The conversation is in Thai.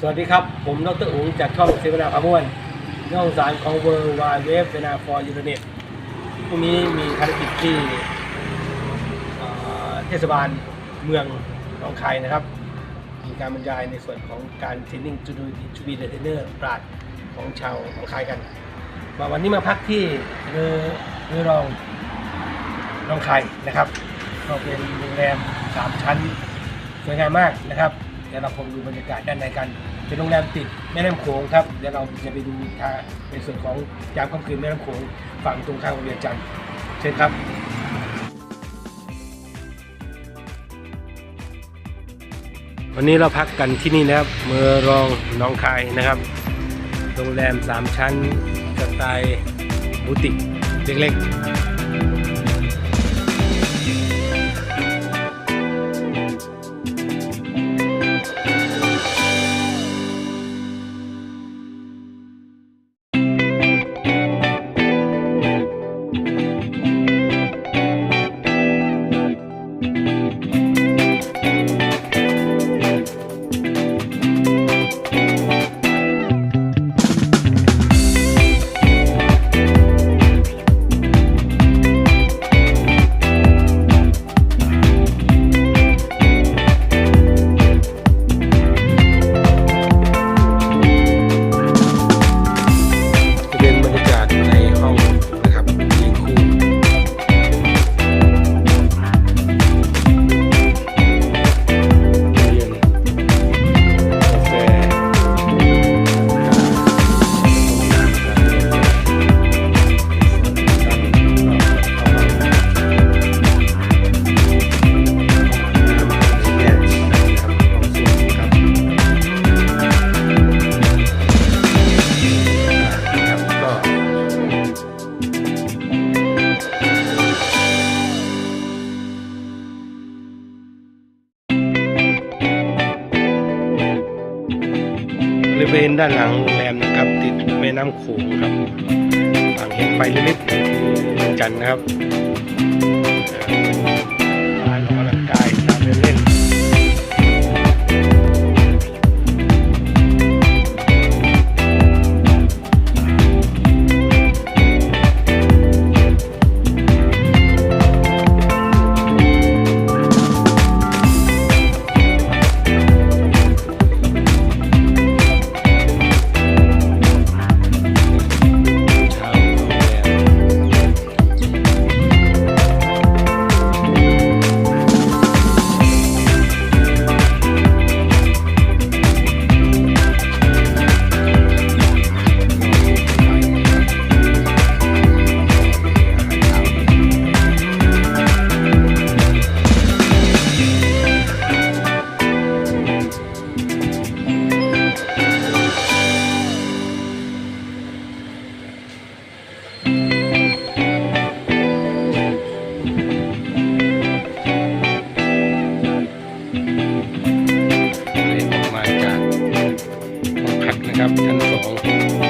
สวัสดีครับ ผมดรอุ๋งจากช่องเสวนาพาม่วนช่องสารของเวอร์วายเว็บเสนาฟอร์อินเน็ตพรุ่งนี้มีภารกิจที่เอ่อเทศบาลเมืองหนองคายนะครับ มีการบรรยายในส่วนของการเทรนนิ่งจูดูจูบีเดเทนเนอร์ปราดของชาวหนองคายกัน มาวันนี้มาพักที่เรือเรือรองหนองคายนะครับ ก็เป็นโรงแรมสามชั้นสวยงามมากนะครับ เดี๋ยวเราคงดูบรรยากาศด้านในกัน เป็นโรงแรมติดแม่น้ำโขงครับเดี๋ยวเราจะไปดูทางในส่วนของยามค่ำคืนแม่น้ำโขงฝั่งตรงข้ามโรงเรียนจันทร์เชิญครับวันนี้เราพักกันที่นี่นะครับ เมืองรองน้องคายนะครับ โรงแรมสามชั้นสไตล์บูติกเล็กๆ ณด้านหลังโรงแรมนะครับ ติดแม่น้ำโขงครับฝั่งเห็นไฟเล็กๆจันทร์นะครับ น